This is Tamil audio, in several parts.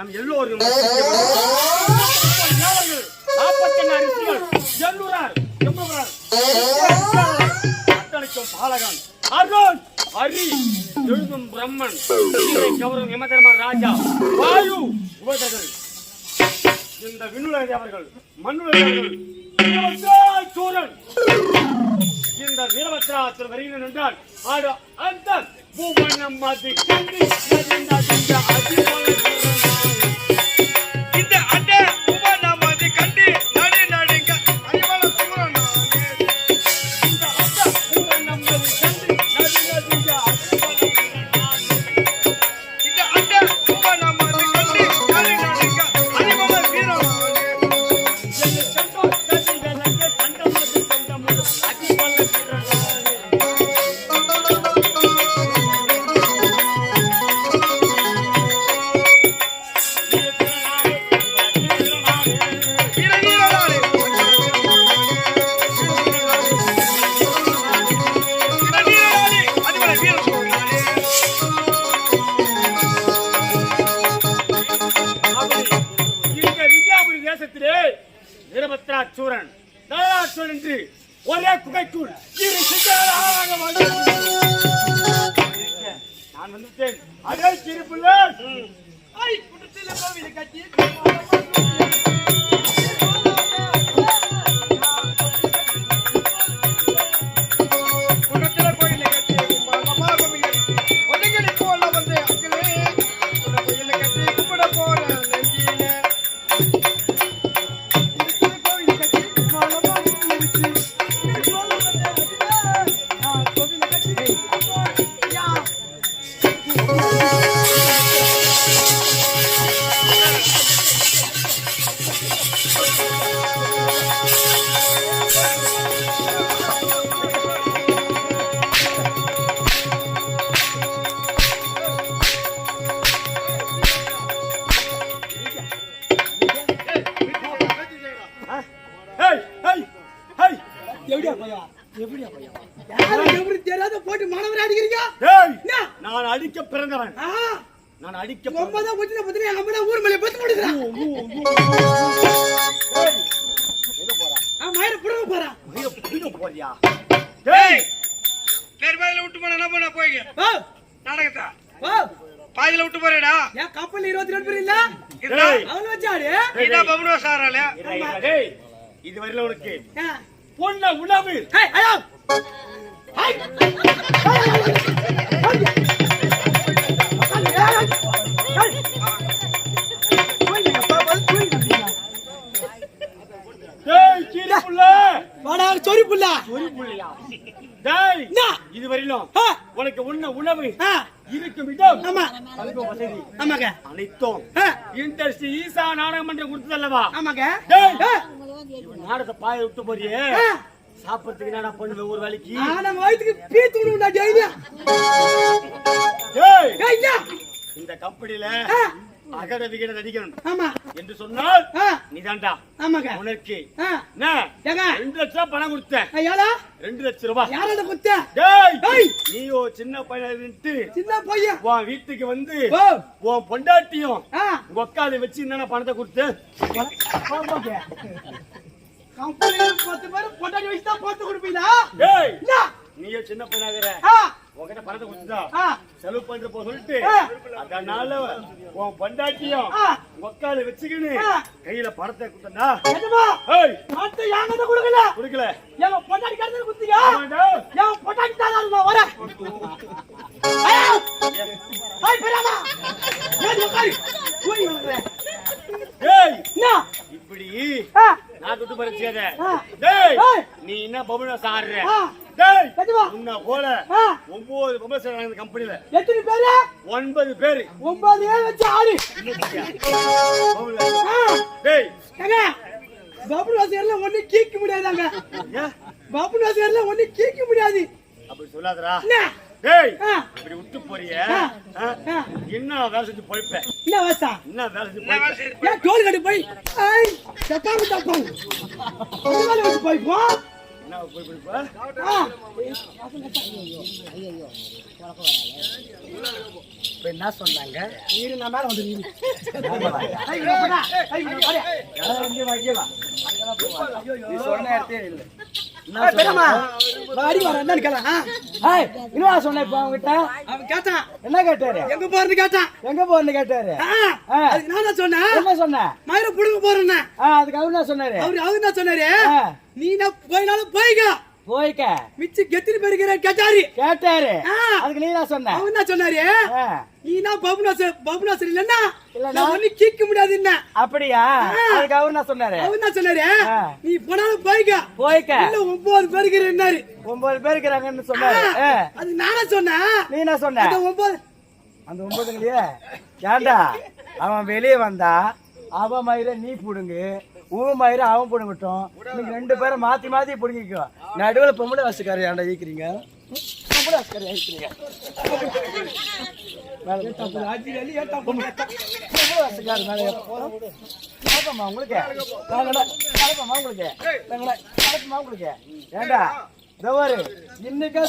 நம் எல்லோரும் பாலகன் அருண் ஹரி எழுதும் பிரம்மன் உயிரை யமதர்ம ராஜா வாயு உபதகர் இந்த விண்ணுலக தேவர்கள் மண்ணுலகர்கள் சூரன். இந்த வீரபத்ராத்தில் வருகிறேன் என்றால் ஆடு அந்த பூவனம் மதி கண்டி வீரபத்ராசூரன் தயாராசூரன் என்று ஒரே குகைக்குள் இரு சிங்கங்களாக நான் வந்துட்டேன் அதே சிரிப்புள்ள ஐ, குட்டத்திலே கட்டி நாடகத்தா பாதியில விட்டு போறேடா. ஏன் கப்பல் இருபத்தி ரெண்டு பேர் இல்ல. அவன் வச்சாடு. இதான் பபுனோ சாரால இருடா, இருடா, டேய் இது வரையில உனக்கு. பொண்ண உணவு. ஐயோ. டேய் என்ன? இது வரையிலும் ஆ, உனக்கு உண்ண உணவு இருக்கும் இடம் தங்கும் வசதி. ஆமாங்க. அனைத்தும் ஸ்ரீ ஈசா நாடகம் மன்றம் கொடுத்ததல்லவா ஆமாங்க. நாடகத்தை பாய விட்டு போறியே. சாப்பிடறதுக்கு என்னடா பண்ணுவ ஒரு வேலைக்கு? நம்ம வயித்துக்கு பீத்து விடுவோம்டா ஐயா. இந்த கம்பெனில ஆ, அகட விகட ஆமா. என்று சொன்னால் நீதான்டா ஆமாங்க. உனக்கு ரெண்டு லட்சம் ரூபாய் பணம் ஏழா ரெண்டு லட்சம் ரூபாய். யாரோட டேய் ஏய். நீயோ சின்ன பையன்ட்டு சின்ன பையன். உன் வீட்டுக்கு வந்து ஓ. உன் பொண்டாட்டியும் ஆ. உக்கால வச்சு என்னென்ன பணத்தை கொடுத்து? கம்பெனில பத்து பேர் பொண்டாட்டி வச்சு தான் போட்டு கொடுப்பீங்களா? நீயோ சின்ன பையனாகிற. ஆ, உன்கிட்ட பணத்தை கொடுத்துதா செலவு பண்ற போ சொல்லிட்டு. அதனால உன் பொண்டாட்டியும். உக்கால வச்சுக்கின்னு. கையில பணத்தை கொடுத்தா? ஏய் பணத்தை என்கிட்ட கொடுக்கல. கொடுக்கல எங்க பொண்டாட்டி கருத்துல குடுத்தீங்க. என் பொண்டாட்டி தான் நான் வரேன். ஐய், பெரியம்மா! ஏன் உட்காரு? போய். டேய் என்ன? இப்படி நான் துட்டு பறிச்சாத. டேய் ஏய். நீ என்ன பபுனா சாடுற? உன்னை போல ஒன்பது சாடுறாங்க இந்த கம்பெனில எத்தனை பேரு? ஒன்பது பேரு. ஒன்பது பேர் வச்சு ஆடு. பபுனா. ஆ, டேய் பபுள் வாசகர்ல ஒண்ணு கீக்க முடியாதாங்க ஏன் பபுள் வாசகர்ல ஒண்ணு கீக்க முடியாது. அப்படி சொல்லாதடா. என்ன? டேய் இப்படி விட்டு போறிய? ஆ. ஆ? ஆ. என்ன வேலை செஞ்சு பொழைப்ப? என்ன வாசா என்ன வேலை செஞ்சு பொழைப்ப? செய்யுது? ஏன் டோல் கட்டு போய். அது மேல வச்சு போய் போ. இப்ப என்ன சொன்னாங்க நான் மேல வந்து நில்லு. ஐய், இங்க போடா. ஐய், இங்க போடா. இங்க வைக்கலாம் நீ சொன்ன இடத்தே இல்ல ஏய், பெரியம்மா, அடி வரேன், என்னன்னு கேளு, ஆ? ஏய், என்னடா சொன்ன இப்ப அவன்கிட்ட? அவன் கேட்டான். என்ன கேட்டாரு? எங்க போறது கேட்டான். எங்க போறேன்னு கேட்டாரு? அதுக்கு நான் என்ன சொன்னேன்? என்ன சொன்ன? மயிரை புடுங்க போறேன்னு. அதுக்கு அவர் என்ன சொன்னாரு? அவரு அவரு என்ன சொன்னாரு? நீ என்ன போயினாலும் போய்க்க. போய்க்க. மிச்சு கெத்திரி பெருகிற கேட்டாரு. கேட்டாரு. அதுக்கு நீ என்ன சொன்ன. அவன் என்ன சொன்னாரு. ஆ, நீ என்ன பபுனாசர் பபுனாசர் இல்லன்னா? நான் ஒண்ணு கீக்க முடியாது என்ன? அப்படியா? அதுக்கு அவர் என்ன சொன்னாரு. அவன் என்ன சொன்னாரு. நீ போனாலும் போய்க்க. போய்க்க. இல்ல ஒன்பது பெருகிறேன்னாரு ஒன்பது பேர் இருக்கிறாங்கன்னு சொன்னாரு அது நானே சொன்னேன் நீ என்ன சொன்ன? அந்த ஒன்பது அந்த ஒன்பதுங்களையே ஏன்டா அவன் வெளியே வந்தா அவன் மயிரை நீ புடுங்கு. ஊமாயிரம் அவன் அவன் விட்டோம் நீங்கள் ரெண்டு பேரும் மாற்றி மாற்றி பிடிங்கிக்கோ. நடுவில் பொம்பளை வசக்காரி ஏன்டா ஈக்கிறீங்க பொம்பளை வசக்காரி ஈக்கிறீங்க பொம்பளை உங்களுக்கு? உங்களுக்கு? உங்களுக்கு? ஏண்டா?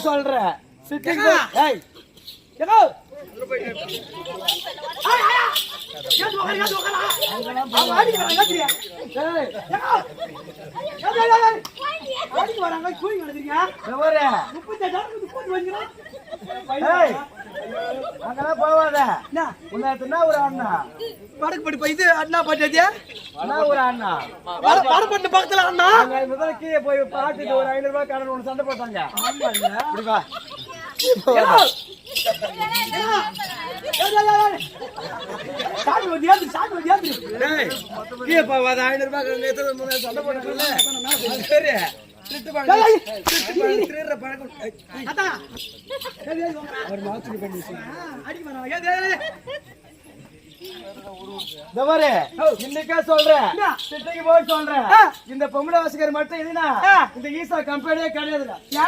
சொல்றேன். அங்கெல்லாம் போவாத உன்னை ஒரு அண்ணா வடக்கு பட்டி இது அண்ணா பாட்டியா என்ன ஒரு அண்ணா வடப்பட்டு பக்கத்துல அண்ணா முதல்ல கீழே போய் பாட்டுட்டு ஒரு ஐநூறு ரூபாய் கடன் ஒன்று சண்டை போட்டாங்க இப்படி இன்னைக்கே சொல்றேன் போய் சொல்றேன். இந்த பொம்பளை வாசிக்கிற மட்டும் ஆ. இந்த ஈசா கம்பெனியே கிடையாதுடா ஆடுவேன்.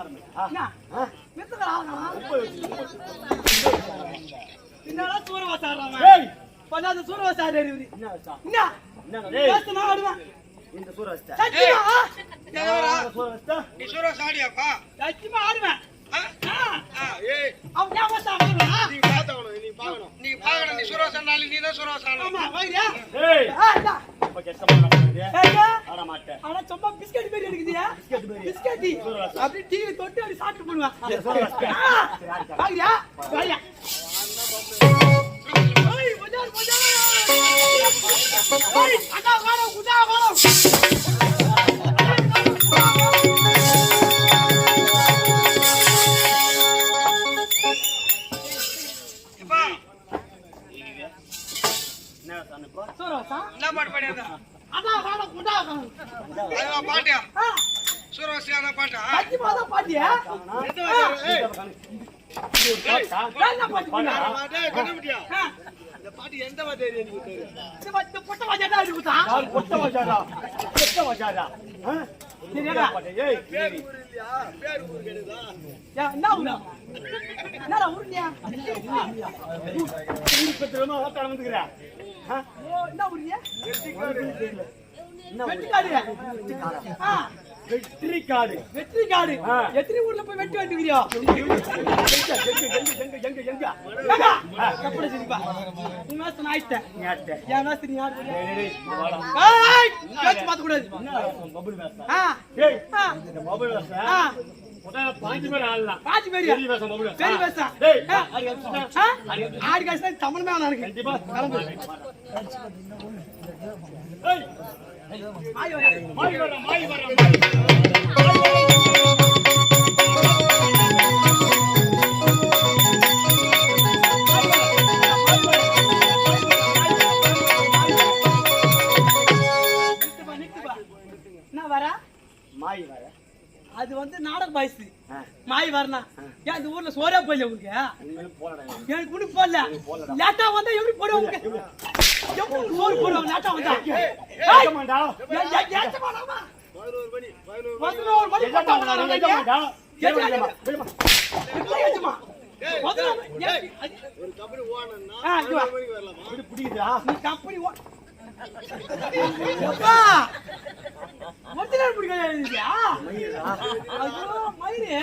என்ன? மெத்ததா ஆளா. என்னடா சூரவாசி ஆடுறான் அவன்? பண்ணாத சூரவாசி ஆடுறாரு இவரு. என்ன என்ன? ஆடுவேன். இந்த சூரஸ்தா சத்தியமா? சூரஸ்தா சத்தியமா ஆடுவேன். ஆ. அவன் ஞாபகத்தை ஆடுவான். ஆமா, வாங்கியா? ஏய் ஆ, இந்தா. ரொம்ப ஏய்யா. ஆட மாட்டேன். ஆனா சும்மா பிஸ்கட் மாதிரி இருக்குதுயா? பிஸ்கட் அப்படி டீ தொட்டு அப்படி சாப்பிட்டு போடுவேன் வாங்கியா வாங்கியா ஏய், மஜார், மஜார். ஏய், அக்கா, வாடா, குதா, வாடா. பாட்டியா? என்ன பாட்டு பண்ணா? ஆ. இந்த பா- இந்த பொட்டை வாஜாட்டா அடி குத்தா? யார் கொட்ட வச்சாரா கொட்ட வச்சாரா சரியாடா? ஏய் ஏன், என்ன ஊரா? என்னடா ஊருனியா? வெற்றி காடு வெற்றி காடு. எத்தனை ஊர்ல போய் வெட்டி வந்துக்கிறியோ கப்பலை சிரிப்பா. நீ மாசம் நான் ஆயிட்டேன். ஞாட்டே என் மாசம் நீ ஆடு. டேய் டேய் வாடா. ஏய், பாஞ்சு பேர் ஆடலாம். பாத்தி பேரியா? பெரிய. ஆடி காசு தான் தமிழ் மேல எனக்கு கண்டிப்பா. கிளம்பு. மாய் வர மாய் வர மாய் நிறுத்துப்பா, போய் வரணும் ஏன் இந்த ஊர்ல சோறே போயில உங்களுக்கு எனக்கு கூட போடல. லேட்டா வந்தா எப்படி போடுவாங்க எப்படி? சோறு போடுவாங்க லேட்டா வந்தா? பதினோரு மணி? பதினோரு மணி- இங்க வா. இது பிடிக்குதா? நீ கம்பெனி ஓ- அப்பா! ஒரிஜினல் பிடிக்காது இருந்துச்சா? ஐயோ, மயிரு.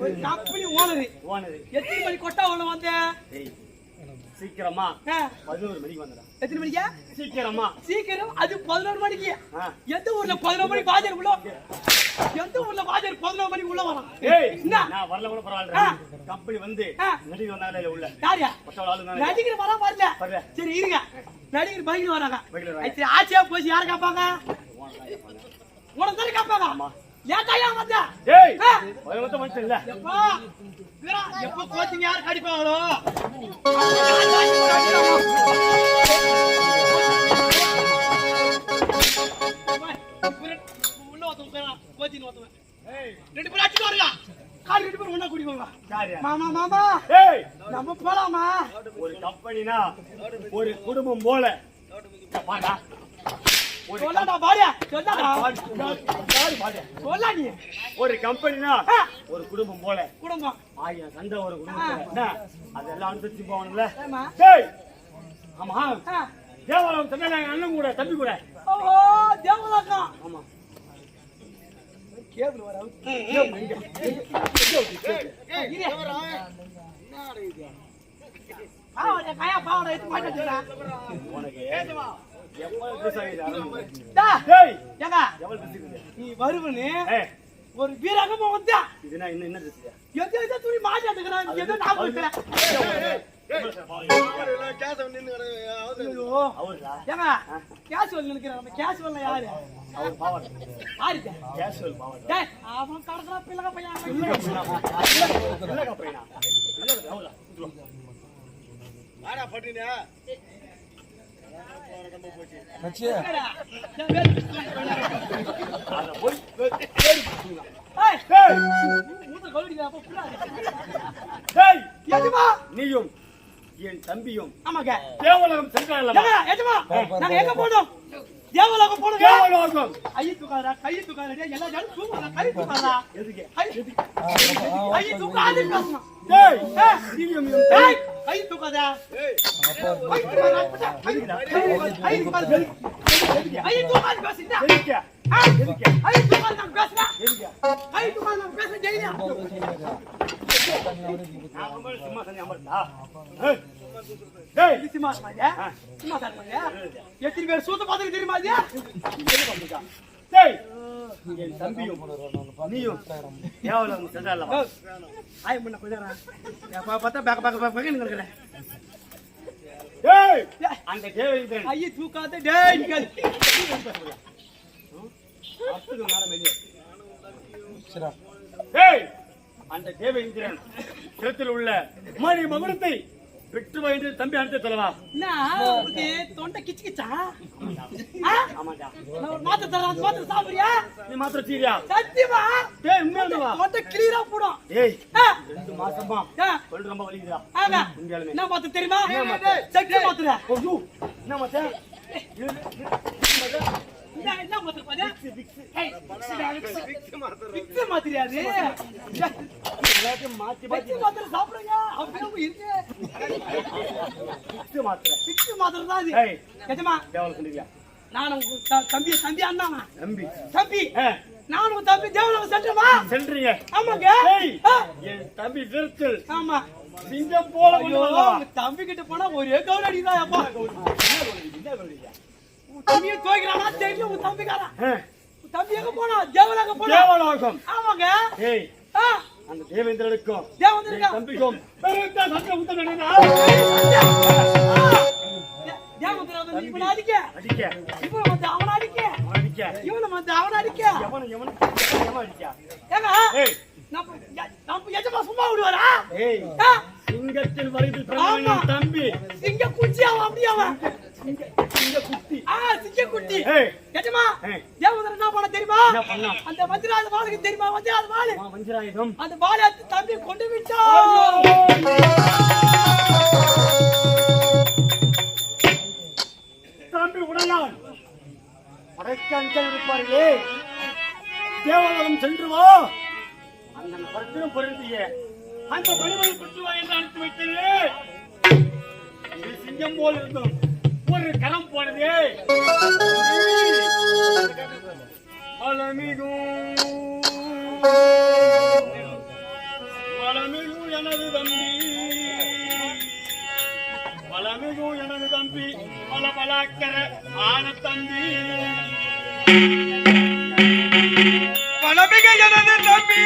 ஒரு கம்பெனி ஓனரு ஓனரு எத்தனை மணி கொட்டா ஒண்ணு வந்தேன் சீக்கிரமா பதினோரு மணிக்கு வந்துடா. எத்தனை மணிக்கா? சீக்கிரமா. சீக்கிரம். அது பதினோரு மணிக்கு. எந்த ஊர்ல பதினோரு மணிக்கு வாஜர் உள்ள? எந்த ஊர்ல வாஜர் பதினோரு மணிக்கு உள்ள என்ன? நான் வரல கூட பரவாயில்ல. கம்பெனி வந்து. நடிகர் வந்தாலே உள்ள. யாரியா? நடிகர் வரா வரல. வரல. சரி இருங்க. நடிகர் பைக்ல வராங்க. சரி ஆச்சியா போச்சு யாரை காப்பாங்க? உனக்கு தானே காப்பாங்க? லேட்டாயா வந்த? டேய் ஆ. ஒரு மொத்த மனுஷன் இல்ல. எப்பா? வீரா, எப்ப கோச்சிங் யார் கடிப்பாங்களோ உள்ள ஒருத்தன் கோச்சிங் ஒருத்தன். ரெண்டு பேரும் அடிச்சுட்டு வாருங்க. கால் ரெண்டு பேரும் ஒண்ணா கூட்டிக்கோங்க. யாரு? மாமா மாமா. டேய் நம்ம போலாமா? ஒரு கம்பெனினா ஒரு குடும்பம் போல. பாடா. சொல்லாடா பாரியா சொல்லாடா. சொல்லா நீ? ஒரு கம்பெனினா ஒரு குடும்பம் போல. குடும்பம். ஆயிரம் சண்டை ஒரு குடும்பம் அதெல்லாம் அனுசரிச்சு டேய்! ஆமா. தேவாலயம் அண்ணன் கூட தம்பி கூட. ஓஹோ ஆமா. கேபிள் வர பாவடா கயா பாவடா எடுத்து மாட்டி வச்சுக்கிறேன் உனக்கு நீ வருவனு ஒரு வீரகமா வந்தா இதுனா இன்னும் என்ன பெருசு எந்த எந்த துணி மாட்டி எடுக்கிறான் எந்த நான் டேய் அவன் கடக்குறா நீயும் என் தம்பியும் ஆமாங்க தேவலகம் நாங்க எங்க போறோம் தேவலோகம் போணுங்க தேவலோகம் ஐய தூக்காதடா கைய தூக்காதடா. எல்லா ஜனம் தூக்காதடா கை தூக்காதடா. எதுக்கு ஐ ஐய தூக்காதே டேய் என் ஏய் கை தூக்காதடா. கை தூக்காதடா. கை கை தூக்காதடா. ஐய தூக்காதே பேசுடா எதுக்கு? ஐய தூக்காதே நான் பேசுறேன். எதுக்கு? ஐய தூக்காதே நான் பேசுறேன் ஜெயிலியா நான் ரொம்ப சும்மா தண்ணி அமர்ந்தா டேய். எத்தனை பேர் சூத்த பாத்துக்கு தெரியுமா இது? டேய். என் தம்பியும் நீயும். சென்றால் ஆய் முன்ன கொஞ்சம் எப்ப பார்த்தா பேக்க பேக்க பேக்க நிக்கிறேன் டேய். அந்த தேவலகம் ஐய தூக்காதே டேய் நிக்காது அத்துக்கு மேல மெலிய டேய். அந்த தேவேந்திரன் சிரத்தில் உள்ள மணி மகுடத்தை பெற்று வாய்ந்து தம்பி சொல்லவா என்ன? உங்களுக்கு தொண்டை கிச்சு கிச்சா? மாத்திரை அந்த மாத்திரை சாப்பிடுறியா? நீ மாத்திரம் சீரியா சத்தியமா? டேய் உண்மையாலுமா தொண்டை கிளியரா போடும். டேய் ஆ, ரெண்டு மாசமா ரொம்ப வலிக்குதா. உண்மையாலுமே. என்ன மாத்திரை தெரியுமா? சக்தி மாத்திரை? என்ன மச்சான் என்ன என்ன மாத்திரை பாரு? ஏய், எல்லாத்தையும் மாத்தி மாத்திரை. சாப்பிடுங்க அப்படியே இருக்கு. பிக்ஸ் மாத்திரை. விக்ஸ் மாத்திரை தான் டேய் நிஜமா தேவல சொல்லுவியா நான் தம்பி தம்பி அண்ணாமா தம்பி. தம்பி. ஆ, நான் உங்க தம்பி தேவலோகம் சென்றமா சென்றீங்க ஆமாங்க. என் தம்பி விருத்தில். ஆமா. சிங்கம் போல தம்பி கிட்ட போனா ஒரே கவுன் அடிதான் அப்பா? தம்பியை துவைக்கிறானா தெரியல தம்பிக்காரன். தம்பி எங்க போனா? தேவலோகம் போனா? தேவலோகம். ஆமாங்க. ஆ, அந்த தேவேந்திரனுக்கும் தம்பிக்கும் சும்மா விடுவாரா? சிங்கத்தில் என் தம்பி. சிங்க குச்சி அவன் அப்படியே அவன் சிங்கக்குட்டி. ஏய். தேவதர் என்ன பண்ண தெரியுமா? அந்த வஞ்சிராஜ வாளுக்கு தெரியுமா? வஞ்சிராஜ வாளு. வஞ்சிராயுதம். அந்த வாளை தம்பி கொண்டு விட்டான் தம்பி உடலான் படைக்கஞ்சல் இருப்பார்களே. தேவலோகம் சென்று வா. அந்த பரத்திலும் பொருந்திய. அந்த மணிமணி பெற்று வா என்று அனுப்பி வைத்தேனே. இது சிங்கம் போல் இருந்தும் ஒரு கரம் போனது. வளமிகும் வளமிகும் எனது தம்பி. வளமிகு எனது தம்பி. பல பலாக்கர ஆன தம்பி. பலமிக எனது தம்பி.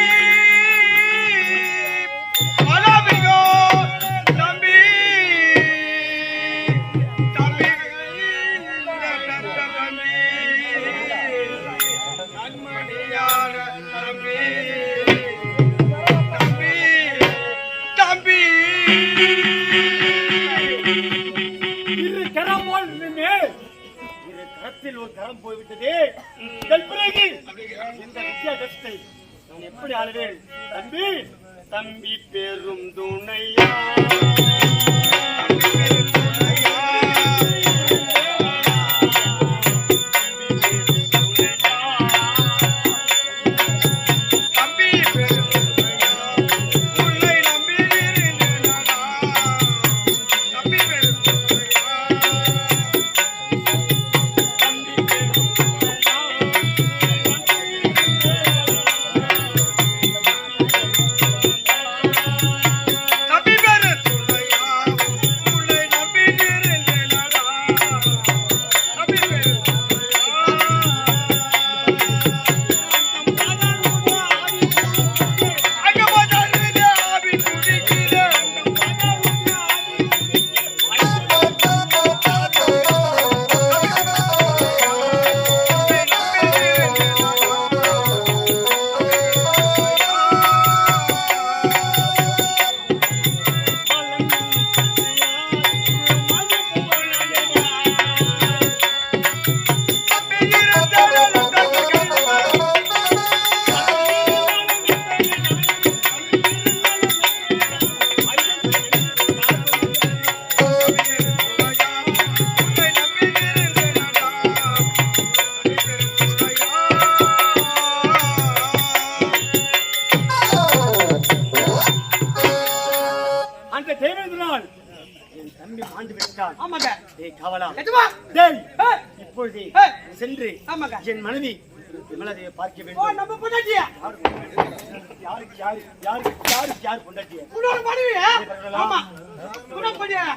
விட்டான் ஆமாங்க. ஏய் கவலா டேய் இப்பொழுது. சென்று ஆமாங்க. என் மனைவி விமலாதேவியை பார்க்க ஓ வேண்டும். நம்ம பொண்டாட்டியா? யாருக்கு யாரு யாருக்கு யாருக்கு யார் கொண்டாட்டிய உன்னோட மனைவி? ஆமா. உன்னோட பொண்ணு? ஆ